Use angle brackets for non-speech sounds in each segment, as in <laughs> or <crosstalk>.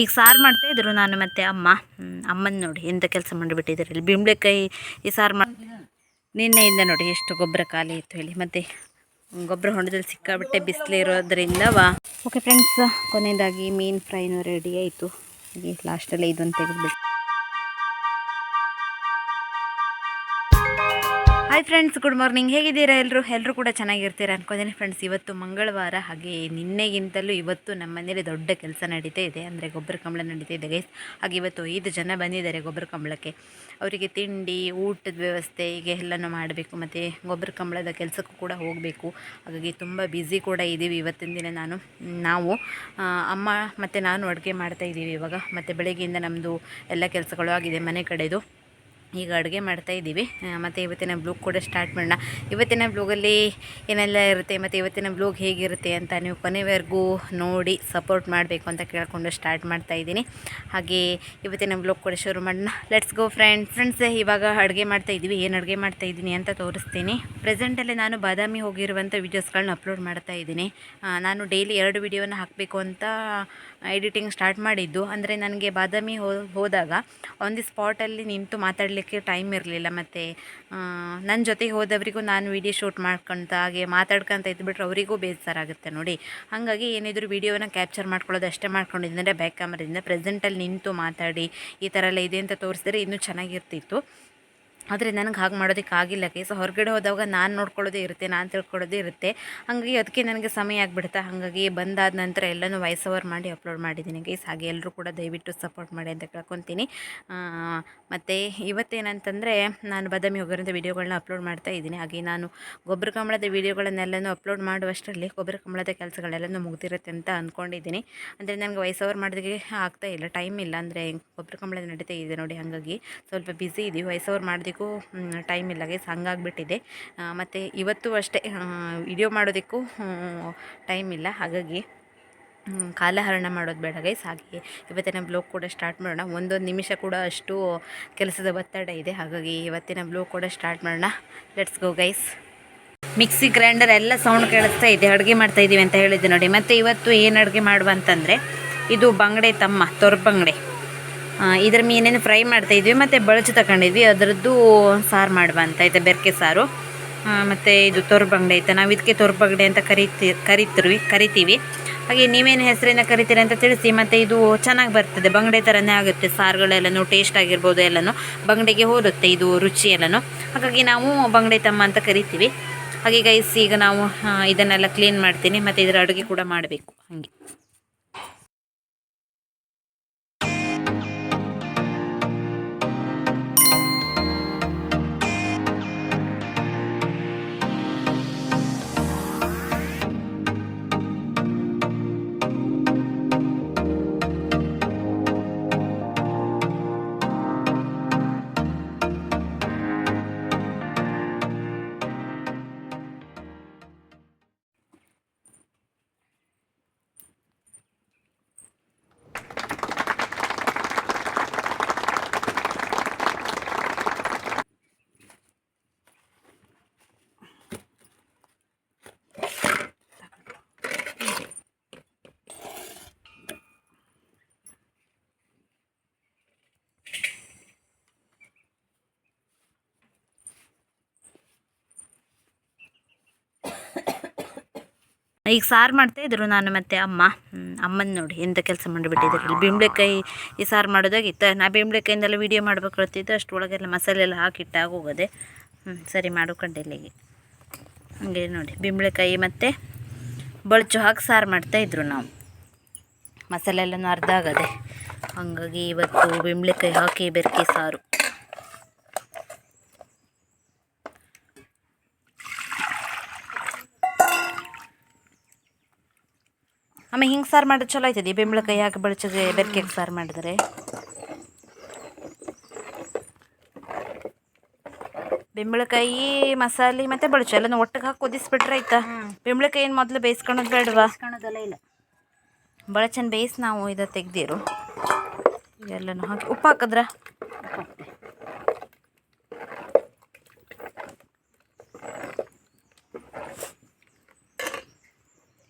ಈಗ ಸಾರು ಮಾಡ್ತಾ ಇದ್ರು ನಾನು ಮತ್ತು ಅಮ್ಮ. ಅಮ್ಮನ ನೋಡಿ ಎಂತ ಕೆಲಸ ಮಾಡಿಬಿಟ್ಟಿದ್ದಾರೆ ಇಲ್ಲಿ ಬಿಂಬಳಕಾಯಿ ಈ ಸಾರು ಮಾಡಿ ನಿನ್ನೆಯಿಂದ ನೋಡಿ ಎಷ್ಟು ಗೊಬ್ಬರ ಖಾಲಿ ಇತ್ತು ಹೇಳಿ. ಮತ್ತು ಗೊಬ್ಬರ ಹೊಂಡದಲ್ಲಿ ಸಿಕ್ಕಾಬಿಟ್ಟೆ ಬಿಸಿಲು ಇರೋದ್ರಿಂದವಾ ಓಕೆ ಫ್ರೆಂಡ್ಸ್ ಕೊನೆಯದಾಗಿ ಮೀನು ಫ್ರೈನೂ ರೆಡಿ ಆಯಿತು. ಲಾಸ್ಟಲ್ಲಿ ಇದೊಂದು ತೆಗೆದುಬಿಟ್ಟು. ಹಾಯ್ ಫ್ರೆಂಡ್ಸ್ ಗುಡ್ ಮಾರ್ನಿಂಗ್ ಹೇಗಿದ್ದೀರಾ ಎಲ್ಲರೂ ಎಲ್ಲರೂ ಕೂಡ ಚೆನ್ನಾಗಿರ್ತೀರಾ ಅನ್ಕೋತೀನಿ ಫ್ರೆಂಡ್ಸ್ ಇವತ್ತು ಮಂಗಳವಾರ, ಹಾಗೆ ನಿನ್ನೆಗಿಂತಲೂ ಇವತ್ತು ನಮ್ಮ ಮನೇಲಿ ದೊಡ್ಡ ಕೆಲಸ ನಡೀತಾ ಇದೆ. ಅಂದರೆ ಗೊಬ್ಬರ ಕಂಬಳ ನಡೀತಾ ಇದೆ ಗೈಸ್ ಹಾಗೆ ಇವತ್ತು ಐದು ಜನ ಬಂದಿದ್ದಾರೆ ಗೊಬ್ಬರ ಕಂಬಳಕ್ಕೆ. ಅವರಿಗೆ ತಿಂಡಿ, ಊಟದ ವ್ಯವಸ್ಥೆ ಹೀಗೆ ಎಲ್ಲನೂ ಮಾಡಬೇಕು. ಮತ್ತು ಗೊಬ್ಬರ ಕಂಬಳದ ಕೆಲಸಕ್ಕೂ ಕೂಡ ಹೋಗಬೇಕು. ಹಾಗಾಗಿ ತುಂಬ ಬ್ಯುಸಿ ಕೂಡ ಇದ್ದೀವಿ ಇವತ್ತಿನ ದಿನ ನಾನು. ನಾವು ಅಮ್ಮ ಮತ್ತು ನಾನು ಅಡುಗೆ ಮಾಡ್ತಾ ಇದ್ದೀವಿ ಇವಾಗ. ಮತ್ತು ಬೆಳಗ್ಗೆಯಿಂದ ನಮ್ಮದು ಎಲ್ಲ ಕೆಲಸಗಳು ಆಗಿದೆ ಮನೆ ಕಡೆದು. ಈಗ ಅಡುಗೆ ಮಾಡ್ತಾ ಇದ್ದೀವಿ. ಮತ್ತು ಇವತ್ತಿನ ಬ್ಲೂಗ್ ಕೂಡ ಸ್ಟಾರ್ಟ್ ಮಾಡೋಣ. ಇವತ್ತಿನ ಬ್ಲೂಗಲ್ಲಿ ಏನೆಲ್ಲ ಇರುತ್ತೆ, ಮತ್ತು ಇವತ್ತಿನ ಬ್ಲೂಗ್ ಹೇಗಿರುತ್ತೆ ಅಂತ ನೀವು ಕೊನೆವರೆಗೂ ನೋಡಿ ಸಪೋರ್ಟ್ ಮಾಡಬೇಕು ಅಂತ ಕೇಳಿಕೊಂಡು ಸ್ಟಾರ್ಟ್ ಮಾಡ್ತಾ ಇದ್ದೀನಿ. ಹಾಗೆ ಇವತ್ತಿನ ಬ್ಲೂಗ್ ಕೂಡ ಶುರು ಮಾಡೋಣ. ಲೆಟ್ಸ್ ಗೋ ಫ್ರೆಂಡ್ಸ್ ಫ್ರೆಂಡ್ಸ್ ಇವಾಗ ಅಡುಗೆ ಮಾಡ್ತಾ ಇದ್ದೀವಿ. ಏನು ಅಡುಗೆ ಮಾಡ್ತಾ ಇದ್ದೀನಿ ಅಂತ ತೋರಿಸ್ತೀನಿ. ಪ್ರೆಸೆಂಟಲ್ಲೇ ನಾನು ಬಾದಾಮಿ ಹೋಗಿರುವಂಥ ವೀಡಿಯೋಸ್ಗಳನ್ನ ಅಪ್ಲೋಡ್ ಮಾಡ್ತಾ ಇದ್ದೀನಿ. ನಾನು ಡೈಲಿ ಎರಡು ವಿಡಿಯೋನ ಹಾಕಬೇಕು ಅಂತ ಎಡಿಟಿಂಗ್ ಸ್ಟಾರ್ಟ್ ಮಾಡಿದ್ದು, ಅಂದರೆ ನನಗೆ ಬಾದಾಮಿ ಹೋ, ಹೋದಾಗ ಆನ್ ದಿ ಸ್ಪಾಟಲ್ಲಿ ನಿಂತು ಮಾತಾಡಲಿಕ್ಕೆ ಟೈಮ್ ಇರಲಿಲ್ಲ. ಮತ್ತು ನನ್ನ ಜೊತೆಗೆ ಹೋದವರಿಗೂ ನಾನು ವಿಡಿಯೋ ಶೂಟ್ ಮಾಡ್ಕೊತ, ಹಾಗೆ ಮಾತಾಡ್ಕೊತ ಇದ್ಬಿಟ್ರೆ ಅವರಿಗೂ ಬೇಜಾರಾಗುತ್ತೆ ನೋಡಿ. ಹಾಗಾಗಿ ಏನಿದ್ರು ವೀಡಿಯೋನ ಕ್ಯಾಪ್ಚರ್ ಮಾಡ್ಕೊಳ್ಳೋದು ಅಷ್ಟೇ ಮಾಡ್ಕೊಂಡಿದ್ದಂದರೆ ಬ್ಯಾಕ್ ಕ್ಯಾಮ್ರದಿಂದ ಪ್ರೆಸೆಂಟಲ್ಲಿ ನಿಂತು ಮಾತಾಡಿ, ಈ ಥರ ಎಲ್ಲ ಇದೆ ಅಂತ ತೋರಿಸಿದ್ರೆ ಇನ್ನೂ ಚೆನ್ನಾಗಿರ್ತಿತ್ತು. ಆದರೆ ನನಗೆ ಹಾಗೆ ಮಾಡೋದಕ್ಕೆ ಆಗಿಲ್ಲ ಗೈಸ್ ಹೊರಗಡೆ ಹೋದಾಗ ನಾನು ನೋಡ್ಕೊಳ್ಳೋದೇ ಇರುತ್ತೆ, ನಾನು ತಿಳ್ಕೊಳ್ಳೋದೇ ಇರುತ್ತೆ. ಹಾಗಾಗಿ ಅದಕ್ಕೆ ನನಗೆ ಸಮಯ ಆಗಿಬಿಡುತ್ತೆ. ಹಾಗಾಗಿ ಬಂದಾದ ನಂತರ ಎಲ್ಲನೂ ವಾಯ್ಸ್ ಓವರ್ ಮಾಡಿ ಅಪ್ಲೋಡ್ ಮಾಡಿದ್ದೀನಿ ಗೈಸ್ ಹಾಗೆ ಎಲ್ಲರೂ ಕೂಡ ದಯವಿಟ್ಟು ಸಪೋರ್ಟ್ ಮಾಡಿ ಅಂತ ಕೇಳ್ಕೊತೀನಿ. ಮತ್ತು ಇವತ್ತೇನಂತಂದರೆ ನಾನು ಬದಾಮಿ ಹೋಗಿರೋಂಥ ವೀಡಿಯೋಗಳನ್ನ ಅಪ್ಲೋಡ್ ಮಾಡ್ತಾ ಇದ್ದೀನಿ. ಹಾಗೆ ನಾನು ಗೊಬ್ಬರ ಕಂಬಳದ ವೀಡಿಯೋಗಳನ್ನೆಲ್ಲನೂ ಅಪ್ಲೋಡ್ ಮಾಡುವಷ್ಟರಲ್ಲಿ ಗೊಬ್ಬರ ಕಂಬಳದ ಕೆಲಸಗಳೆಲ್ಲನೂ ಮುಗ್ದಿರುತ್ತೆ ಅಂತ ಅಂದ್ಕೊಂಡಿದ್ದೀನಿ ಅಂದರೆ ನನಗೆ ವಾಯ್ಸ್ ಓವರ್ ಮಾಡೋದಕ್ಕೆ ಆಗ್ತಾ ಇಲ್ಲ ಟೈಮ್ ಇಲ್ಲ. ಅಂದರೆ ಗೊಬ್ಬರ ಕಂಬಳ ನಡೀತಾ ಇದೆ ನೋಡಿ, ಹಾಗಾಗಿ ಸ್ವಲ್ಪ ಬ್ಯುಸಿ ಇದ್ದೀವಿ ವಾಯ್ಸ್ ಓವರ್ ಮಾಡೋದಕ್ಕೂ ಟೈಮ್ ಇಲ್ಲ. ಗೈಸ್ ಹಂಗಾಗ್ಬಿಟ್ಟಿದೆ. ಮತ್ತು ಇವತ್ತು ಅಷ್ಟೇ ವಿಡಿಯೋ ಮಾಡೋದಕ್ಕೂ ಟೈಮ್ ಇಲ್ಲ. ಹಾಗಾಗಿ ಕಾಲಹರಣ ಮಾಡೋದು ಬೇಡ ಗೈಸ್ ಹಾಗೆ ಇವತ್ತಿನ ಬ್ಲೋಗ್ ಕೂಡ ಸ್ಟಾರ್ಟ್ ಮಾಡೋಣ. ಒಂದೊಂದು ನಿಮಿಷ ಕೂಡ ಅಷ್ಟು ಕೆಲಸದ ಒತ್ತಡ ಇದೆ. ಹಾಗಾಗಿ ಇವತ್ತಿನ ಬ್ಲೋಗ್ ಕೂಡ ಸ್ಟಾರ್ಟ್ ಮಾಡೋಣ. Let's go guys mixie grinder ಎಲ್ಲ ಸೌಂಡ್ ಕೇಳಿಸ್ತಾ ಇದೆ. ಅಡುಗೆ ಮಾಡ್ತಾ ಇದ್ದೀವಿ ಅಂತ ಹೇಳಿದ್ದೆ ನೋಡಿ. ಮತ್ತು ಇವತ್ತು ಏನು ಅಡುಗೆ ಮಾಡುವ ಅಂತಂದರೆ, ಇದು ಬಂಗಡೆ ತಮ್ಮ ತೊರ್ಬಂಗಡೆ ಇದ್ರ ಮೀನೇನು ಫ್ರೈ ಮಾಡ್ತಾ ಇದ್ವಿ, ಮತ್ತು ಬಳಚು ತಗೊಂಡಿದ್ವಿ ಅದರದ್ದು ಸಾರು ಮಾಡುವ ಅಂತ ಆಯಿತಾ ಬೆರಕೆ ಸಾರು. ಮತ್ತು ಇದು ತೊರ್ಬಂಗಡೆ ಆಯ್ತಾ ನಾವು ಇದಕ್ಕೆ ತೊರ್ಬಂಗಡೆ ಅಂತ ಕರಿತಿ, ಕರಿತಿರ್ವಿ, ಕರಿತೀವಿ. ಹಾಗೆ ನೀವೇನು ಹೆಸರಿನ ಕರಿತೀರಿ ಅಂತ ತಿಳಿಸಿ, ಮತ್ತು ಇದು ಚೆನ್ನಾಗಿ ಬರ್ತದೆ. ಬಂಗಡೆ ಥರನೇ ಆಗುತ್ತೆ ಸಾರುಗಳೆಲ್ಲನೂ, ಟೇಸ್ಟ್ ಆಗಿರ್ಬೋದು ಎಲ್ಲನೂ. ಬಂಗಡೆಗೆ ಹೋಲುತ್ತೆ ಇದು ರುಚಿ ಎಲ್ಲನೂ. ಹಾಗಾಗಿ ನಾವು ಬಂಗಡೆ ತಮ್ಮ ಅಂತ ಕರಿತೀವಿ. ಹಾಗೆ ಗೈಸ್ ಈಗ ನಾವು ಇದನ್ನೆಲ್ಲ ಕ್ಲೀನ್ ಮಾಡ್ತೀನಿ, ಮತ್ತು ಇದರ ಅಡುಗೆ ಕೂಡ ಮಾಡಬೇಕು. ಹಾಗೆ. ಈಗ ಸಾರು ಮಾಡ್ತಾ ಇದ್ರು ನಾನು ಮತ್ತು ಅಮ್ಮ. ಅಮ್ಮನ ನೋಡಿ ಎಂಥ ಕೆಲಸ ಮಾಡಿಬಿಟ್ಟಿದ್ರು. ಇಲ್ಲಿ ಬಿಂಬ್ಳೆಕಾಯಿ ಈ ಸಾರು ಮಾಡೋದಾಗಿತ್ತು. ನಾ ಬಿಂಬ್ಳೆಕಾಯಿಂದೆಲ್ಲ ವೀಡಿಯೋ ಮಾಡ್ಬೇಕು ಹೇಳ್ತಿದ್ದೆ ಅಷ್ಟರೊಳಗೆಲ್ಲ ಮಸಾಲೆ ಎಲ್ಲ ಹಾಕಿಟ್ಟಾಗ ಹೋಗೋದೆ. ಹ್ಞೂ ಸರಿ ಮಾಡ್ಕೊಂಡೆ ಇಲ್ಲಿಗೆ. ಹಂಗೆ ನೋಡಿ ಬಿಂಬಳಕಾಯಿ ಮತ್ತು ಬಳ್ಚು ಹಾಕಿ ಸಾರು ಮಾಡ್ತಾಯಿದ್ರು ನಾವು. ಮಸಾಲೆ ಎಲ್ಲನೂ ಅರ್ಧ ಆಗದೆ. ಹಾಗಾಗಿ ಇವತ್ತು ಬಿಂಬಳಕಾಯಿ ಹಾಕಿ ಬೆರಕೆ ಸಾರು. ಆಮೇಲೆ ಹಿಂಗೆ ಸಾರು ಮಾಡೋದು ಚಲೋ ಆಯ್ತದೆ. ಬೆಂಬಳಕಾಯಿ ಹಾಕಿ ಬಳಚಗೆ ಬೆರ್ಕೆ ಸಾರು ಮಾಡಿದ್ರೆ. ಬೆಂಬಳಕಾಯಿ ಮಸಾಲೆ ಮತ್ತು ಬಳಚು ಎಲ್ಲನೂ ಒಟ್ಟಿಗೆ ಹಾಕಿ ಕುದಿಸ್ಬಿಟ್ರೆ ಆಯ್ತಾ? ಬೆಂಬಳಕಾಯಿ ಏನು ಮೊದಲು ಬೇಯಿಸ್ಕೊಳೋದು ಬೇಡವಾ? ಇಲ್ಲ. ಬಳಚನ್ ಬೇಯಿಸಿ ನಾವು ಇದು ತೆಗ್ದಿರು. ಎಲ್ಲನೂ ಹಾಕಿ. ಉಪ್ಪು ಹಾಕಿದ್ರ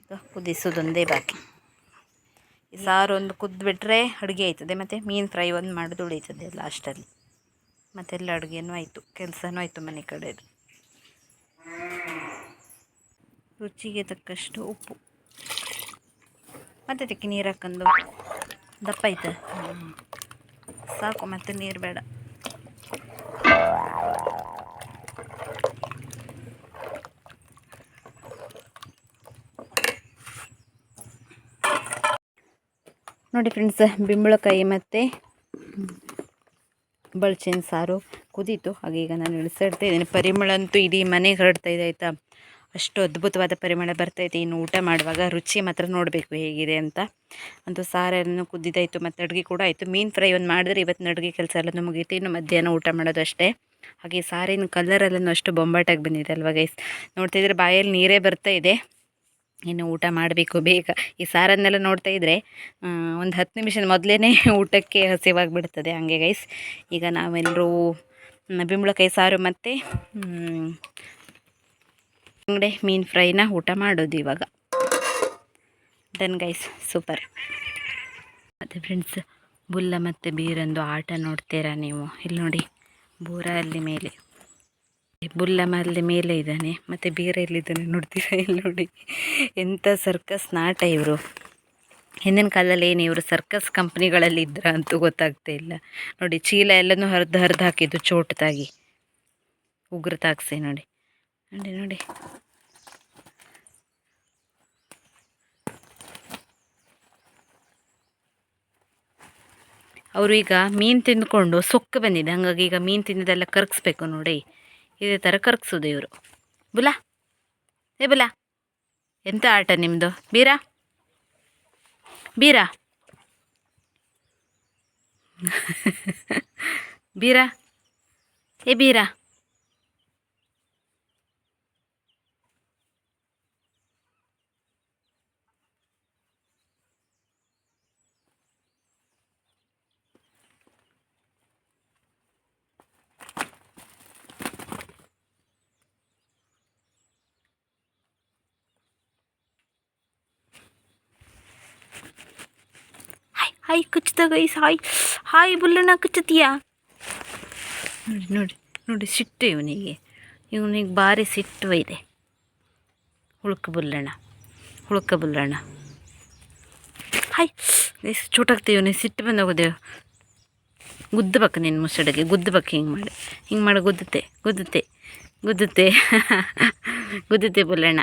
ಈಗ ಕುದಿಸೋದೊಂದೇ ಬಾಕಿ. ಈ ಒಂದು ಕುದ್ಬಿಟ್ರೆ ಅಡುಗೆ ಆಯ್ತದೆ, ಮತ್ತು ಮೀನು ಫ್ರೈ ಒಂದು ಮಾಡೋದು ಉಳಿತದೆ ಲಾಸ್ಟಲ್ಲಿ. ಮತ್ತೆಲ್ಲ ಅಡುಗೆನೂ ಆಯಿತು, ಕೆಲಸನೂ ಆಯಿತು ಮನೆ ಕಡೆದು. ರುಚಿಗೆ ತಕ್ಕಷ್ಟು ಉಪ್ಪು. ಮತ್ತೆ ಅದಕ್ಕೆ ನೀರು ಹಾಕೊಂಡು ದಪ್ಪ ಆಯ್ತು? ಸಾಕು, ಮತ್ತೆ ನೀರು ಬೇಡ. ನೋಡಿ ಫ್ರೆಂಡ್ಸ್ ಬಿಂಬಳಕಾಯಿ ಮತ್ತು ಬಳ್ಚಿನ ಸಾರು ಕುದೀತು. ಹಾಗೆ ಈಗ ನಾನು ಇಳಿಸ್ತಾ ಇದ್ದೀನಿ ಪರಿಮಳ ಅಂತೂ ಇಡೀ ಮನೆಗೆ ಹರಡ್ತಾ ಇದೆ ಆಯಿತಾ? ಅಷ್ಟು ಅದ್ಭುತವಾದ ಪರಿಮಳ ಬರ್ತೈತೆ ಇನ್ನು ಊಟ ಮಾಡುವಾಗ ರುಚಿ ಮಾತ್ರ ನೋಡಬೇಕು ಹೇಗಿದೆ ಅಂತ. ಅಂತೂ ಸಾರನ್ನು ಕುದ್ದಿದ್ದಾಯಿತು ಮತ್ತು ಅಡುಗೆ ಕೂಡ ಆಯಿತು. ಮೀನು ಫ್ರೈ ಒಂದು ಮಾಡಿದ್ರೆ ಇವತ್ತಿನ ಅಡುಗೆ ಕೆಲಸ ಎಲ್ಲ ಮುಗೀತು. ಇನ್ನು ಮಧ್ಯಾಹ್ನ ಊಟ ಮಾಡೋದು ಅಷ್ಟೇ. ಹಾಗೆ ಸಾರಿನ ಕಲರಲ್ಲೂ ಅಷ್ಟು ಬೊಂಬಾಟಾಗಿ ಬಂದಿದೆ ಅಲ್ವಾ ಗೈಸ್ ನೋಡ್ತಿದ್ರೆ ಬಾಯಲ್ಲಿ ನೀರೇ ಬರ್ತಾ ಇದೆ. ಇನ್ನು ಊಟ ಮಾಡಬೇಕು ಬೇಗ. ಈ ಸಾರನ್ನೆಲ್ಲ ನೋಡ್ತಾ ಇದ್ದರೆ ಒಂದು ಹತ್ತು ನಿಮಿಷದ ಮೊದಲೇ <laughs> ಊಟಕ್ಕೆ ಹಸಿವಾಗಿಬಿಡ್ತದೆ. ಹಂಗೆ ಗೈಸ್ ಈಗ ನಾವೆಲ್ಲರೂ ಬಿಂಬಳಕಾಯಿ ಸಾರು ಮತ್ತು ಅಂಗಡಿ ಮೀನು ಫ್ರೈನ ಊಟ ಮಾಡೋದು ಇವಾಗ. ಡನ್ ಗೈಸ್ ಸೂಪರ್ ಮತ್ತು ಫ್ರೆಂಡ್ಸ್ ಬುಲ್ಲ ಮತ್ತು ಬೀರಂದು ಆಟ ನೋಡ್ತೀರಾ ನೀವು? ಇಲ್ಲಿ ನೋಡಿ, ಬೂರ ಅಲ್ಲಿ ಮೇಲೆ. ಬುಲ್ಲ ಅಲ್ಲಿ ಮೇಲೆ ಇದ್ದಾನೆ, ಮತ್ತು ಬೇರೆ ಎಲ್ಲಿದ್ದಾನೆ ನೋಡ್ತೀರಾ ಇಲ್ಲಿ ನೋಡಿ. ಎಂಥ ಸರ್ಕಸ್ ನಾಟ ಇವರು. ಹಿಂದಿನ ಕಾಲದಲ್ಲಿ ಏನು ಇವರು ಸರ್ಕಸ್ ಕಂಪ್ನಿಗಳಲ್ಲಿ ಇದ್ರ ಅಂತೂ ಗೊತ್ತಾಗ್ತಾ ಇಲ್ಲ. ನೋಡಿ, ಚೀಲ ಎಲ್ಲನೂ ಹರಿದು ಹರಿದು ಹಾಕಿದ್ದು ಚೋಟದಾಗಿ. ಉಗ್ರು ತಾಕ್ಸಿ ನೋಡಿ. ನೋಡಿ ನೋಡಿ. ಅವರು ಈಗ ಮೀನು ತಿಂದ್ಕೊಂಡು ಸೊಕ್ಕು ಬಂದಿದೆ. ಹಾಗಾಗಿ ಈಗ ಮೀನು ತಿಂದಿದ್ದೆಲ್ಲ ಕರಗಿಸ್ಬೇಕು ನೋಡಿ. ಇದೇ ಥರ ಕರಗಿಸೋದು ಇವರು. ಬುಲಾ. ಏ ಬುಲಾ. ಎಂಥ ಆಟ ನಿಮ್ಮದು ಬೀರಾ? ಬೀರಾ? <laughs> ಬೀರಾ? ಏ ಬೀರಾ? ಹಾಯ್ ಕಚ್ಚುತ್ತ ಗೈಸ್ ಹಾಯ್ ಹಾಯ್ ಬುಲ್ಲಣ್ಣ ಕಚ್ಚುತ್ತೀಯಾ ನೋಡಿ ನೋಡಿ ನೋಡಿ ಸಿಟ್ಟು ಇವನಿಗೆ. ಇವನಿಗೆ ಭಾರಿ ಸಿಟ್ಟು ಇದೆ. ಹುಳುಕ ಬುಲ್ಲಣ್ಣ ಹುಳುಕ ಬುಲ್ಲಣ್ಣ. ಹಾಯ್ ಗೈಸ್ ಚೂಟಾಗ್ತೀವಿ ಇವನಿಗೆ ಸಿಟ್ಟು ಬಂದು ಹೋಗೋದೇವು ಗುದ್ದಬೇಕು ನಿನ್ನ ಮುಸಡಿಗೆ ಗುದ್ದಬೇಕು ಹಿಂಗೆ ಮಾಡಿ. ಹಿಂಗೆ ಮಾಡಿ ಗುದ್ದುತ್ತೆ ಗುದ್ದುತ್ತೆ ಗುದ್ದುತ್ತೆ. <laughs> ಗುದ್ದುತ್ತೆ ಬುಲ್ಲಣ್ಣ.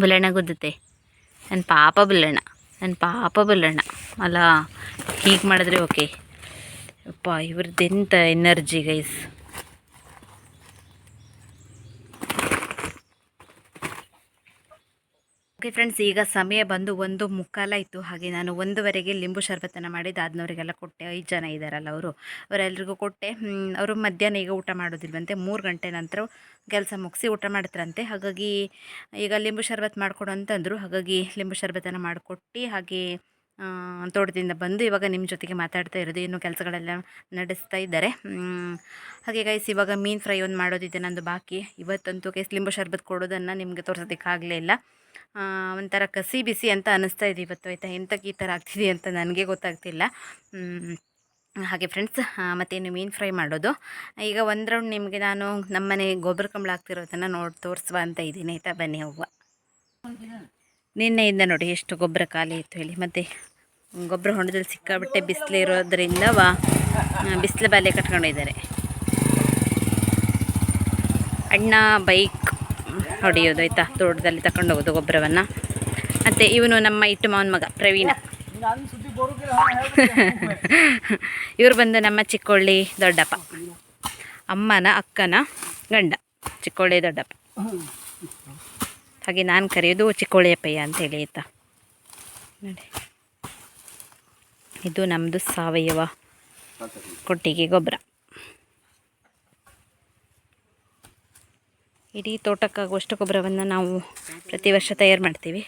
ಬುಲ್ಲಣ್ಣ ಗುದ್ದುತ್ತೆ. ನನ್ನ ಪಾಪ ಬುಲ್ಲಣ್ಣ. ನನ್ನ ಪಾಪ ಬಲ್ಲಣ್ಣ. ಅಲ್ಲ ಹೀಗೆ ಮಾಡಿದ್ರೆ ಓಕೆ ಅಪ್ಪ ಇವ್ರದ್ದೆಂಥ ಎನರ್ಜಿ ಗೈಸ್ ಓಕೆ ಫ್ರೆಂಡ್ಸ್ ಈಗ ಸಮಯ ಬಂದು ಒಂದು ಮುಕ್ಕಾಲ ಇತ್ತು. ಹಾಗೆ ನಾನು ಒಂದುವರೆಗೆ ಲಿಂಬು ಶರ್ಬತ್ತನ್ನು ಮಾಡಿ ಅದನ್ನವರಿಗೆಲ್ಲ ಕೊಟ್ಟೆ. ಐದು ಜನ ಇದ್ದಾರಲ್ಲ ಅವರು. ಅವರೆಲ್ರಿಗೂ ಕೊಟ್ಟೆ. ಅವರು ಮಧ್ಯಾಹ್ನ ಈಗ ಊಟ ಮಾಡೋದಿಲ್ವಂತೆ. ಮೂರು ಗಂಟೆ ನಂತರ ಕೆಲಸ ಮುಗಿಸಿ ಊಟ ಮಾಡ್ತಾರಂತೆ. ಹಾಗಾಗಿ ಈಗ ಲಿಂಬು ಶರ್ಬತ್ ಮಾಡಿಕೊಡು ಅಂತಂದರು. ಹಾಗಾಗಿ ಲಿಂಬು ಶರ್ಬತ್ತನ್ನು ಮಾಡಿಕೊಟ್ಟು, ಹಾಗೆ ತೋಟದಿಂದ ಬಂದು ಇವಾಗ ನಿಮ್ಮ ಜೊತೆಗೆ ಮಾತಾಡ್ತಾ ಇರೋದು. ಇನ್ನೂ ಕೆಲಸಗಳೆಲ್ಲ ನಡೆಸ್ತಾ ಇದ್ದಾರೆ. ಹಾಗೆ ಗೈಸ್ ಇವಾಗ ಮೀನು ಫ್ರೈ ಒಂದು ಮಾಡೋದಿದೆ ನಂದು ಬಾಕಿ. ಇವತ್ತಂತೂ ಕೈಸ್ ಲಿಂಬು ಶರ್ಬತ್ ಕೊಡೋದನ್ನು ನಿಮಗೆ ತೋರಿಸೋದಕ್ಕಾಗಲೇ ಇಲ್ಲ. ಒಂಥರ ಕಸಿ ಬಿಸಿ ಅಂತ ಅನ್ನಿಸ್ತಾ ಇದೆ ಇವತ್ತು, ಆಯಿತಾ? ಎಂತಕ್ಕೆ ಈ ಥರ ಆಗ್ತಿದೆ ಅಂತ ನನಗೆ ಗೊತ್ತಾಗ್ತಿಲ್ಲ. ಹಾಗೆ ಫ್ರೆಂಡ್ಸ್ ಮತ್ತೇನು ಮೀನು ಫ್ರೈ ಮಾಡೋದು. ಈಗ ಒಂದು ರೌಂಡ್ ನಿಮಗೆ ನಾನು ನಮ್ಮನೆ ಗೊಬ್ಬರ ಕಂಬಳ ಆಗ್ತಿರೋದನ್ನು ನೋಡಿ, ತೋರಿಸುವ ಅಂತ ಇದ್ದೀನಿ, ಆಯಿತಾ? ಬನ್ನಿ ಹೋಗುವ ನಿನ್ನೆಯಿಂದ ನೋಡಿ ಎಷ್ಟು ಗೊಬ್ಬರ ಖಾಲಿ ಇತ್ತು ಹೇಳಿ. ಮತ್ತು ಗೊಬ್ಬರ ಹೊಂಡದಲ್ಲಿ ಸಿಕ್ಕಾಬಿಟ್ಟೆ ಬಿಸಿಲು ಇರೋದ್ರಿಂದ ವಾ ಬಿಸಿಲು ಬಾಲೆ ಕಟ್ಕೊಂಡಿದ್ದಾರೆ. ಅಣ್ಣ ಬೈಕ್ ಹೊಡೆಯೋದು, ಆಯಿತಾ? ತೋಟದಲ್ಲಿ ತಗೊಂಡು ಹೋಗೋದು ಗೊಬ್ಬರವನ್ನು. ಮತ್ತು ಇವನು ನಮ್ಮ ಇಟ್ಟು ಮಾವನ ಮಗ, ಪ್ರವೀಣ. <laughs> ಇವರು ಬಂದು ನಮ್ಮ ಚಿಕ್ಕೊಳ್ಳಿ ದೊಡ್ಡಪ್ಪ. ಅಮ್ಮನ, ಅಕ್ಕನ ಗಂಡ, ಚಿಕ್ಕೊಳ್ಳಿ ದೊಡ್ಡಪ್ಪ. ಹಾಗೆ ನಾನು ಕರೆಯೋದು ಚಿಕ್ಕೊಳ್ಳಿಯಪ್ಪಯ್ಯ ಅಂತೇಳಿ ಆಯಿತಾ? ನೋಡಿ. ಇದು ನಮ್ಮದು ಸಾವಯವ ಕೊಟ್ಟಿಗೆ ಗೊಬ್ಬರ. ಇಡೀ ತೋಟಕ್ಕಾಗುವಷ್ಟು ಗೊಬ್ಬರವನ್ನು ನಾವು ಪ್ರತಿ ವರ್ಷ ತಯಾರು ಮಾಡ್ತೀವಿ.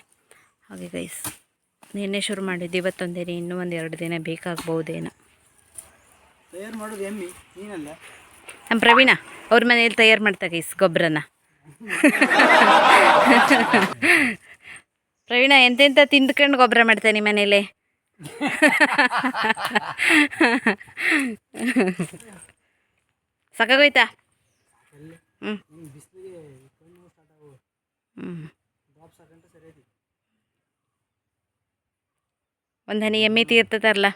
ಹಾಗೆ ಗೈಸ್ ನಿನ್ನೆ ಶುರು ಮಾಡಿದ್ದು ಇವತ್ತೊಂದೇನೆ ದಿನ ಇನ್ನೂ ಒಂದು ಎರಡು ದಿನ ಬೇಕಾಗ್ಬೋದೇನೋ ತಯಾರು ಮಾಡೋದು ಎಮ್ಮಿ ನೀನಲ್ಲ? ನಮ್ಮ ಪ್ರವೀಣ ಅವ್ರ ಮನೇಲಿ ತಯಾರು ಮಾಡ್ತಾ ಗೈಸ್ ಗೊಬ್ಬರನ. ಪ್ರವೀಣ ಎಂತೆಂಥ ತಿಂದ್ಕೊಂಡು ಗೊಬ್ಬರ ಮಾಡ್ತಾ ನಿಮ್ಮ ಮನೇಲೆ ಸಾಕಾಗೋಯ್ತಾ ಹ್ಞೂ ನಿಮ್ಗೆ ಬಿಸಿಲಿಗೆ ಕಣ್ಣು ಸ್ಟಾರ್ಟ್ ಆಗು ಹ್ಞೂ ಡ್ರಾಪ್ಸ್ ಹಾಕಂటే ಸರಿ ಐತಿ ಒಂದು ಹನಿ ಎಮ್ಮೆ ತೀರ್ತದಲ್ಲ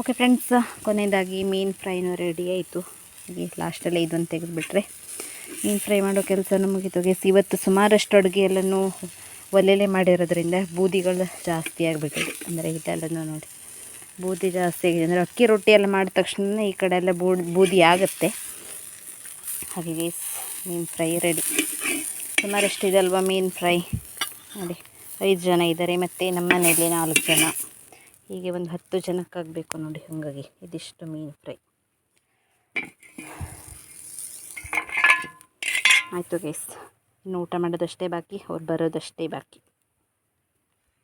ಓಕೆ ಫ್ರೆಂಡ್ಸ್ ಕೊನೆಯದಾಗಿ ಮೀನು ಫ್ರೈನೂ ರೆಡಿ ಆಯಿತು. ಹಾಗೆ ಲಾಸ್ಟಲ್ಲಿ ಇದೊಂದು ತೆಗೆದುಬಿಟ್ರೆ. ಮೀನು ಫ್ರೈ ಮಾಡೋ ಕೆಲಸನೂ ಮುಗೀತು. ಗೆಸ್ ಇವತ್ತು ಸುಮಾರಷ್ಟು ಅಡುಗೆ ಎಲ್ಲನೂ ಒಲೆಲೆ ಮಾಡಿರೋದ್ರಿಂದ ಬೂದಿಗಳು ಜಾಸ್ತಿ ಆಗಿಬಿಟ್ಟಿದೆ. ಅಂದರೆ ಇದೆಲ್ಲನೂ ನೋಡಿ. ಬೂದಿ ಜಾಸ್ತಿ ಆಗಿದೆ. ಅಂದರೆ ಅಕ್ಕಿ ರೊಟ್ಟಿ ಎಲ್ಲ ಮಾಡಿದ ತಕ್ಷಣ ಈ ಕಡೆ ಎಲ್ಲ ಬೂದಿ ಆಗುತ್ತೆ. ಹಾಗೆ ಮೀನು ಫ್ರೈ ರೆಡಿ ಸುಮಾರಷ್ಟು ಇದೆ ಅಲ್ವಾ ಮೀನು ಫ್ರೈ? ನೋಡಿ, ಐದು ಜನ ಇದ್ದಾರೆ ಮತ್ತು ನಮ್ಮ ಮನೆಯಲ್ಲಿ ನಾಲ್ಕು ಜನ. ಹೀಗೆ ಒಂದು ಹತ್ತು ಜನಕ್ಕಾಗಬೇಕು ನೋಡಿ, ಹಾಗಾಗಿ ಇದಿಷ್ಟು ಮೀನು ಫ್ರೈ. ಆಯಿತು ಗೈಸ್ ಇನ್ನು ಊಟ ಮಾಡೋದಷ್ಟೇ ಬಾಕಿ, ಅವ್ರು ಬರೋದಷ್ಟೇ ಬಾಕಿ.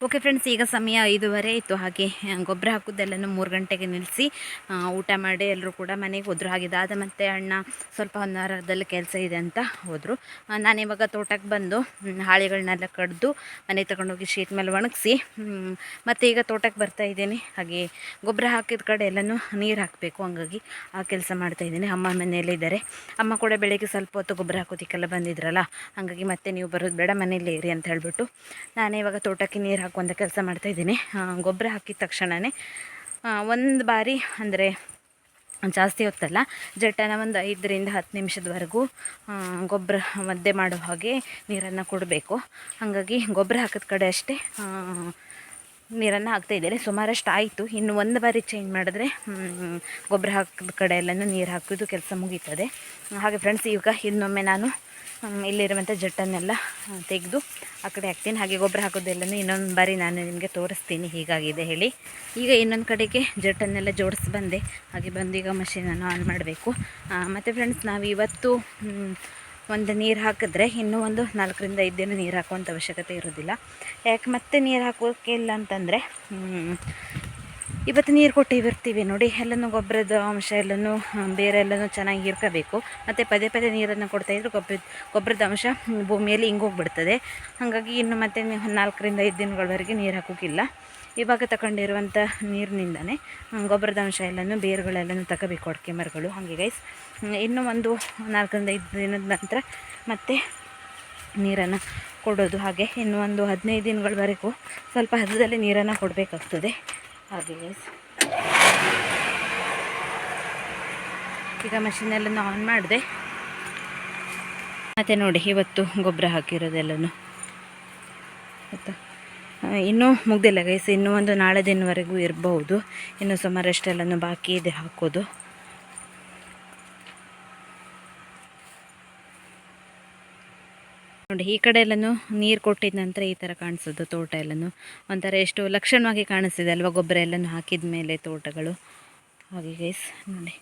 ಓಕೆ ಫ್ರೆಂಡ್ಸ್ ಈಗ ಸಮಯ ಐದುವರೆ ಇತ್ತು ಹಾಗೆ ಗೊಬ್ಬರ ಹಾಕೋದೆಲ್ಲನೂ ಮೂರು ಗಂಟೆಗೆ ನಿಲ್ಲಿಸಿ ಊಟ ಮಾಡಿ ಎಲ್ಲರೂ ಕೂಡ ಮನೆಗೆ ಹೋದರು. ಹಾಗೆ ದಾದ ಮತ್ತು ಅಣ್ಣ ಸ್ವಲ್ಪ ಹೊನ್ನಾರದಲ್ಲಿ ಕೆಲಸ ಇದೆ ಅಂತ ಹೋದರು. ನಾನು ಇವಾಗ ತೋಟಕ್ಕೆ ಬಂದು ಹಾಳೆಗಳನ್ನೆಲ್ಲ ಕಡ್ದು ಮನೆಗೆ ತಗೊಂಡೋಗಿ ಶೀಟ್ ಮೇಲೆ ಒಣಗಿಸಿ ಮತ್ತು ಈಗ ತೋಟಕ್ಕೆ ಬರ್ತಾ ಇದ್ದೀನಿ. ಹಾಗೆ ಗೊಬ್ಬರ ಹಾಕಿದ ಕಡೆ ಎಲ್ಲನೂ ನೀರು ಹಾಕಬೇಕು. ಹಂಗಾಗಿ ಆ ಕೆಲಸ ಮಾಡ್ತಾ ಇದ್ದೀನಿ. ಅಮ್ಮ ಮನೆಯಲ್ಲೇ ಇದ್ದಾರೆ. ಅಮ್ಮ ಕೂಡ ಬೆಳಗ್ಗೆ ಸ್ವಲ್ಪ ಹೊತ್ತು ಗೊಬ್ಬರ ಹಾಕೋದಿಕ್ಕೆಲ್ಲ ಬಂದಿದ್ರಲ್ಲ, ಹಾಗಾಗಿ ಮತ್ತೆ ನೀವು ಬರೋದು ಬೇಡ, ಮನೆಯಲ್ಲೇ ಇರಿ ಅಂತ ಹೇಳಿಬಿಟ್ಟು ನಾನೇ ಇವಾಗ ತೋಟಕ್ಕೆ ನೀರು ಹಾಕುವಂಥ ಕೆಲಸ ಮಾಡ್ತಾಯಿದ್ದೀನಿ ಗೊಬ್ಬರ ಹಾಕಿದ ತಕ್ಷಣವೇ ಒಂದು ಬಾರಿ ಅಂದರೆ ಜಾಸ್ತಿ ಹೊತ್ತಲ್ಲ ಜಟ್ಟನ ಒಂದು ಐದರಿಂದ ಹತ್ತು ನಿಮಿಷದವರೆಗೂ ಗೊಬ್ಬರ ಮದ್ದೆ ಮಾಡೋ ಹಾಗೆ ನೀರನ್ನು ಕೊಡಬೇಕು. ಹಾಗಾಗಿ ಗೊಬ್ಬರ ಹಾಕಿದ ಕಡೆ ಅಷ್ಟೇ ನೀರನ್ನು ಹಾಕ್ತಾ ಇದ್ದಾರೆ. ಸುಮಾರಷ್ಟು ಆಯಿತು. ಇನ್ನು ಒಂದು ಬಾರಿ ಚೇಂಜ್ ಮಾಡಿದ್ರೆ ಗೊಬ್ಬರ ಹಾಕಿದ ಕಡೆ ಎಲ್ಲನೂ ನೀರು ಹಾಕೋದು ಕೆಲಸ ಮುಗೀತದೆ. ಹಾಗೆ ಫ್ರೆಂಡ್ಸ್ ಈಗ ಇನ್ನೊಮ್ಮೆ ನಾನು ಇಲ್ಲಿರುವಂಥ ಜಟ್ಟನ್ನೆಲ್ಲ ತೆಗೆದು ಆ ಕಡೆ ಹಾಕ್ತೀನಿ. ಹಾಗೆ ಗೊಬ್ಬರ ಹಾಕೋದೆಲ್ಲನೂ ಇನ್ನೊಂದು ಬಾರಿ ನಾನು ನಿಮಗೆ ತೋರಿಸ್ತೀನಿ. ಹೀಗಾಗಿದೆ ಹೇಳಿ. ಈಗ ಇನ್ನೊಂದು ಕಡೆಗೆ ಜಟ್ಟನ್ನೆಲ್ಲ ಜೋಡಿಸಿ ಬಂದೆ. ಹಾಗೆ ಬಂದು ಈಗ ಮಷೀನನ್ನು ಆನ್ ಮಾಡಬೇಕು. ಮತ್ತು ಫ್ರೆಂಡ್ಸ್ ನಾವು ಇವತ್ತು ಒಂದು ನೀರು ಹಾಕಿದ್ರೆ ಇನ್ನೂ ಒಂದು ನಾಲ್ಕರಿಂದ ಐದು ದಿನ ನೀರು ಹಾಕುವಂಥ ಅವಶ್ಯಕತೆ ಇರೋದಿಲ್ಲ. ಯಾಕೆ ಮತ್ತೆ ನೀರು ಹಾಕೋಕೆ ಇಲ್ಲ ಅಂತಂದರೆ ಇವತ್ತು ನೀರು ಕೊಟ್ಟಿರ್ತೀವಿ ನೋಡಿ, ಎಲ್ಲನೂ ಗೊಬ್ಬರದ ಅಂಶ, ಎಲ್ಲನೂ ಬೇರೆ ಎಲ್ಲನೂ ಚೆನ್ನಾಗಿ ಇರ್ಕೋಬೇಕು. ಮತ್ತು ಪದೇ ಪದೇ ನೀರನ್ನು ಕೊಡ್ತಾ ಇದ್ರೆ ಗೊಬ್ಬರ, ಗೊಬ್ಬರದ ಅಂಶ ಭೂಮಿಯಲ್ಲಿ ಹಿಂಗೋಗ್ಬಿಡ್ತದೆ ಹಾಗಾಗಿ ಇನ್ನು ಮತ್ತೆ ನಾಲ್ಕರಿಂದ ಐದು ದಿನಗಳವರೆಗೆ ನೀರು ಹಾಕೋಕ್ಕಿಲ್ಲ ಇವಾಗ ತಗೊಂಡಿರುವಂಥ ನೀರಿನಿಂದನೇ ಹ್ಮ್, ಗೊಬ್ಬರದ ಅಂಶ ಎಲ್ಲನೂ ಬೇರುಗಳೆಲ್ಲನೂ ತಗೋಬೇಕು ಅಡಿಕೆ ಮರಗಳು. ಹಾಗೆ ಗೈಸ್ ಇನ್ನೂ ಒಂದು ನಾಲ್ಕರಿಂದ ಐದು ದಿನದ ನಂತರ ಮತ್ತೆ ನೀರನ್ನು ಕೊಡೋದು. ಹಾಗೆ ಇನ್ನು ಒಂದು ಹದಿನೈದು ದಿನಗಳವರೆಗೂ ಸ್ವಲ್ಪ ಹದದಲ್ಲಿ ನೀರನ್ನು ಕೊಡಬೇಕಾಗ್ತದೆ. ಹಾಗೆ ಗೈಸ್ ಈಗ ಮಷಿನೆಲ್ಲನ್ನು ಆನ್ ಮಾಡಿದೆ. ಮತ್ತು ನೋಡಿ ಇವತ್ತು ಗೊಬ್ಬರ ಹಾಕಿರೋದೆಲ್ಲನೂ. ಆಯಿತಾ ಇನ್ನೂ ಮುಗ್ದಿಲ್ಲ ಗೈಸ್ ಇನ್ನೂ ಒಂದು ನಾಳೆ ದಿನವರೆಗೂ ಇರಬಹುದು. ಇನ್ನು ಸುಮಾರಷ್ಟೆಲ್ಲನೂ ಬಾಕಿ ಇದೆ ಹಾಕೋದು. ನೋಡಿ, ಈ ಕಡೆ ಎಲ್ಲನೂ ನೀರು ಕೊಟ್ಟಿದ ನಂತರ ಈ ಥರ ಕಾಣಿಸೋದು ತೋಟ ಎಲ್ಲನೂ. ಒಂಥರ ಎಷ್ಟು ಲಕ್ಷಣವಾಗಿ ಕಾಣಿಸ್ತಿದೆ ಅಲ್ವಾ ಗೊಬ್ಬರ ಎಲ್ಲನೂ ಹಾಕಿದ ಮೇಲೆ ತೋಟಗಳು. ಹಾಗೆ ಗೈಸ್ ನೋಡಿ.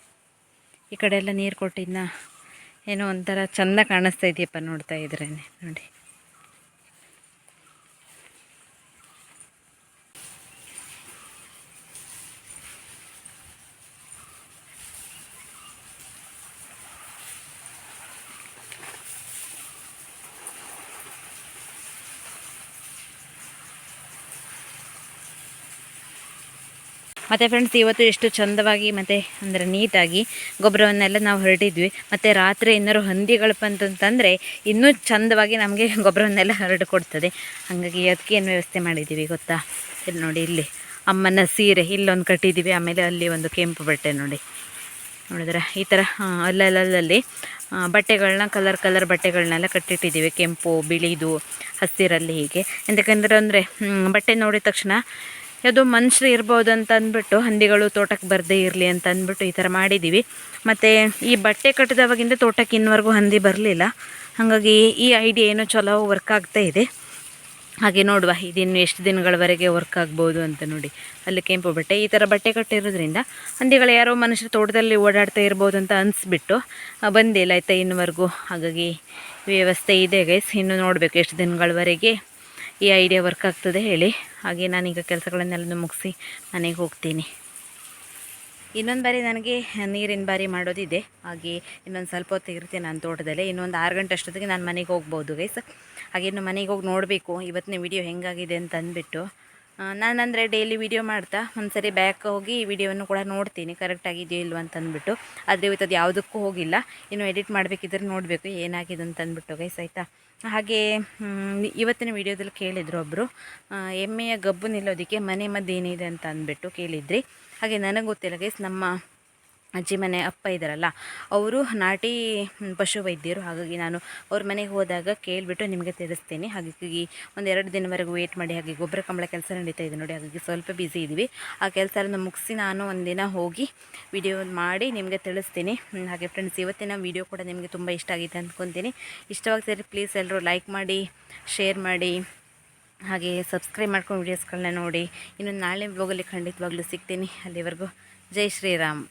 ಈ ಕಡೆ ಎಲ್ಲ ನೀರು ಕೊಟ್ಟಿದ್ನ. ಏನೋ ಒಂಥರ ಚೆಂದ ಕಾಣಿಸ್ತಾ ಇದೆಯಪ್ಪ ನೋಡ್ತಾ ಇದ್ರೇ ನೋಡಿ. ಮತ್ತು ಫ್ರೆಂಡ್ಸ್ ಇವತ್ತು ಎಷ್ಟು ಚಂದವಾಗಿ ಮತ್ತು ಅಂದರೆ ನೀಟಾಗಿ ಗೊಬ್ಬರವನ್ನೆಲ್ಲ ನಾವು ಹರಡಿದ್ವಿ. ಮತ್ತು ರಾತ್ರಿ ಏನಾದ್ರು ಹಂದಿಗಳು ಬಂತಂತಂದರೆ ಇನ್ನೂ ಚಂದವಾಗಿ ನಮಗೆ <laughs> ಗೊಬ್ಬರವನ್ನೆಲ್ಲ ಹರಡು ಕೊಡ್ತದೆ. ಹಾಗಾಗಿ ಅದಕ್ಕೆ ಏನು ವ್ಯವಸ್ಥೆ ಮಾಡಿದ್ದೀವಿ ಗೊತ್ತಾ? ಇಲ್ಲಿ ನೋಡಿ, ಇಲ್ಲಿ ಅಮ್ಮನ ಸೀರೆ, ಇಲ್ಲೊಂದು ಕಟ್ಟಿದ್ದೀವಿ. ಆಮೇಲೆ ಅಲ್ಲಿ ಒಂದು ಕೆಂಪು ಬಟ್ಟೆ ನೋಡಿ. ನೋಡಿದ್ರೆ? ಈ ಥರ ಅಲ್ಲಲ್ಲಲ್ಲಿ ಬಟ್ಟೆಗಳನ್ನ ಕಲರ್ ಕಲರ್ ಬಟ್ಟೆಗಳನ್ನೆಲ್ಲ ಕಟ್ಟಿಟ್ಟಿದ್ದೀವಿ. ಕೆಂಪು, ಬಿಳಿದು, ಹಸಿರಲ್ಲಿ ಹೀಗೆ. ಎಂತಕ್ಕಂದ್ರೆ ಅಂದರೆ ಬಟ್ಟೆ ನೋಡಿದ ತಕ್ಷಣ ಯಾವುದೋ ಮನುಷ್ಯರು ಇರ್ಬೋದು ಅಂತ ಅಂದ್ಬಿಟ್ಟು ಹಂದಿಗಳು ತೋಟಕ್ಕೆ ಬರದೇ ಇರಲಿ ಅಂತ ಅಂದ್ಬಿಟ್ಟು ಈ ಥರ ಮಾಡಿದ್ದೀವಿ. ಮತ್ತು ಈ ಬಟ್ಟೆ ಕಟ್ಟಿದವಾಗಿಂದ ತೋಟಕ್ಕೆ ಇನ್ನವರೆಗೂ ಹಂದಿ ಬರಲಿಲ್ಲ. ಹಾಗಾಗಿ ಈ ಐಡಿಯಾ ಏನೋ ಚಲೋ ವರ್ಕ್ ಆಗ್ತಾ ಇದೆ. ಹಾಗೆ ನೋಡುವ, ಇದಿನ್ನು ಎಷ್ಟು ದಿನಗಳವರೆಗೆ ವರ್ಕ್ ಆಗ್ಬೋದು ಅಂತ ನೋಡಿ. ಅಲ್ಲಿ ಕೆಂಪು ಬಟ್ಟೆ, ಈ ಥರ ಬಟ್ಟೆ ಕಟ್ಟಿರೋದ್ರಿಂದ ಹಂದಿಗಳು ಯಾರೋ ಮನುಷ್ಯರು ತೋಟದಲ್ಲಿ ಓಡಾಡ್ತಾ ಇರ್ಬೋದು ಅಂತ ಅನಿಸ್ಬಿಟ್ಟು ಬಂದಿಲ್ಲ ಆಯಿತಾ ಇನ್ನುವರೆಗೂ ಹಾಗಾಗಿ ವ್ಯವಸ್ಥೆ ಇದೆ ಗೈಸ್ ಇನ್ನು ನೋಡಬೇಕು ಎಷ್ಟು ದಿನಗಳವರೆಗೆ ಈ ಐಡಿಯಾ ವರ್ಕ್ ಆಗ್ತದೆ ಹೇಳಿ. ಹಾಗೆ ನಾನೀಗ ಕೆಲಸಗಳನ್ನೆಲ್ಲ ಮುಗಿಸಿ ಮನೆಗೆ ಹೋಗ್ತೀನಿ. ಇನ್ನೊಂದು ಬಾರಿ ನನಗೆ ನೀರಿನ ಬಾರಿ ಮಾಡೋದಿದೆ. ಹಾಗೆ ಇನ್ನೊಂದು ಸ್ವಲ್ಪ ಹೊತ್ತು ಇರ್ತೀನಿ ನಾನು ತೋಟದಲ್ಲೇ. ಇನ್ನೊಂದು ಆರು ಗಂಟೆ ಅಷ್ಟೊತ್ತಿಗೆ ನಾನು ಮನೆಗೆ ಹೋಗ್ಬೋದು ಗೈಸ್ ಹಾಗೆ ಇನ್ನು ಮನೆಗೆ ಹೋಗಿ ನೋಡಬೇಕು. ಇವತ್ತಿನ ವಿಡಿಯೋ ಹೆಂಗಾಗಿದೆ ಅಂತ ಅಂದ್ಬಿಟ್ಟು. ನಾನಂದರೆ ಡೈಲಿ ವಿಡಿಯೋ ಮಾಡ್ತಾ ಒಂದು ಸರಿ ಬ್ಯಾಕ್ ಹೋಗಿ ಈ ವಿಡಿಯೋವನ್ನು ಕೂಡ ನೋಡ್ತೀನಿ. ಕರೆಕ್ಟಾಗಿದೆಯೋ ಇಲ್ವ ಅಂತ ಅಂದ್ಬಿಟ್ಟು. ಆದರೆ ಇವತ್ತು ಅದು ಯಾವುದಕ್ಕೂ ಹೋಗಿಲ್ಲ. ಇನ್ನು ಎಡಿಟ್ ಮಾಡಬೇಕಿದ್ರೆ ನೋಡಬೇಕು ಏನಾಗಿದೆ ಅಂತ ಅಂದ್ಬಿಟ್ಟು ಗೈಸ್ ಆಯಿತಾ? ಹಾಗೆ ಇವತ್ತಿನ ವಿಡಿಯೋದಲ್ಲಿ ಕೇಳಿದ್ರು ಒಬ್ಬರು ಎಮ್ಮೆಯ ಗಬ್ಬು ನಿಲ್ಲೋದಕ್ಕೆ ಮನೆ ಮದ್ದು ಏನಿದೆ ಅಂತ ಅಂದ್ಬಿಟ್ಟು ಕೇಳಿದ್ರಿ. ಹಾಗೆ ನನಗೆ ಗೊತ್ತಿಲ್ಲ ಗೈಸ್ ನಮ್ಮ ಅಜ್ಜಿ ಮನೆ, ಅಪ್ಪ ಇದ್ದಾರಲ್ಲ, ಅವರು ನಾಟಿ ಪಶು ವೈದ್ಯರು ಹಾಗಾಗಿ ನಾನು ಅವ್ರ ಮನೆಗೆ ಹೋದಾಗ ಕೇಳಿಬಿಟ್ಟು ನಿಮಗೆ ತಿಳಿಸ್ತೀನಿ. ಹಾಗಾಗಿ ಒಂದು ಎರಡು ದಿನವರೆಗೂ ವೇಟ್ ಮಾಡಿ, ಹಾಗೆ ಗೊಬ್ಬರ ಕಂಬಳ ಕೆಲಸ ನಡೀತಾ ಇದೆ ನೋಡಿ. ಹಾಗಾಗಿ ಸ್ವಲ್ಪ ಬ್ಯುಸಿ ಇದ್ದೀವಿ ಆ ಕೆಲಸ ಎಲ್ಲ ಮುಗಿಸಿ ನಾನು ಒಂದಿನ ಹೋಗಿ ವಿಡಿಯೋ ಮಾಡಿ ನಿಮಗೆ ತಿಳಿಸ್ತೀನಿ. ಹಾಗೆ ಫ್ರೆಂಡ್ಸ್ ಇವತ್ತಿನ ವಿಡಿಯೋ ಕೂಡ ನಿಮಗೆ ತುಂಬ ಇಷ್ಟ ಆಗಿದೆ ಅಂದ್ಕೊತೀನಿ ಇಷ್ಟವಾಗ್ತಿದ್ರೆ ಪ್ಲೀಸ್ ಎಲ್ಲರೂ ಲೈಕ್ ಮಾಡಿ ಶೇರ್ ಮಾಡಿ, ಹಾಗೆ ಸಬ್ಸ್ಕ್ರೈಬ್ ಮಾಡ್ಕೊಂಡು ವೀಡಿಯೋಸ್ಗಳನ್ನ ನೋಡಿ. ಇನ್ನೊಂದು ನಾಳೆ ಬ್ಲಾಗಲ್ಲಿ ಖಂಡಿತವಾಗ್ಲೂ ಸಿಗ್ತೀನಿ. ಅಲ್ಲಿವರೆಗೂ ಜೈ ಶ್ರೀರಾಮ್.